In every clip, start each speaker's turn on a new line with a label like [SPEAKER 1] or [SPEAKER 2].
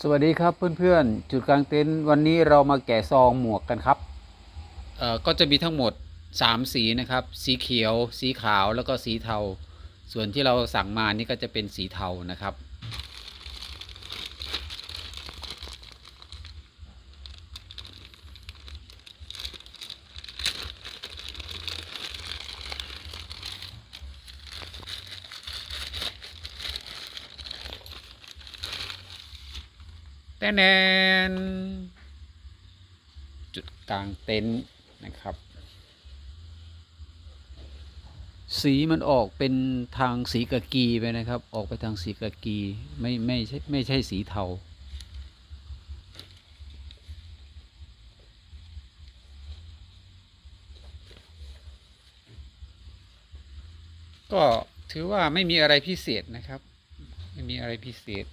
[SPEAKER 1] สวัสดีครับเพื่อนๆ จุดกลางเต็นท์วันนี้เรามาแกะซองหมวกกันครับ เอ่อก็จะมีทั้งหมด 3 สีนะครับ สีเขียว สีขาวแล้วก็สีเทา ส่วนที่เราสั่งมานี่ก็จะเป็นสีเทานะครับ แต่แนนจุดกลางเต็นท์นะครับ สีมันออกเป็นทางสีกากีไปนะครับ ออกไปทางสีกากีไม่ไม่ใช่ไม่ใช่สีเทาก็ถือว่าไม่มีอะไรพิเศษนะครับ ไม่มีอะไรพิเศษ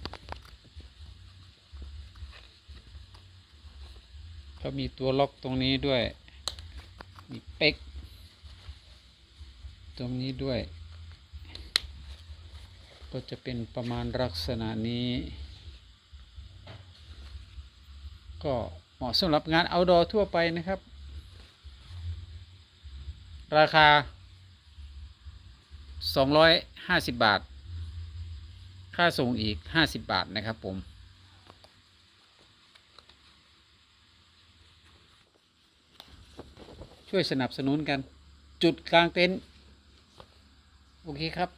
[SPEAKER 1] เขามีตัวล็อกตรงนี้ด้วย มีเป๊ก ตรงนี้ด้วย ก็จะเป็นประมาณลักษณะนี้ ก็เหมาะสำหรับงาน outdoor ทั่วไปนะครับ ราคา 250 บาท ค่าส่งอีก 50 บาทนะครับผม ช่วยสนับสนุนกัน จุดกลางเต็นท์โอเคครับ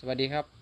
[SPEAKER 1] สวัสดีครับ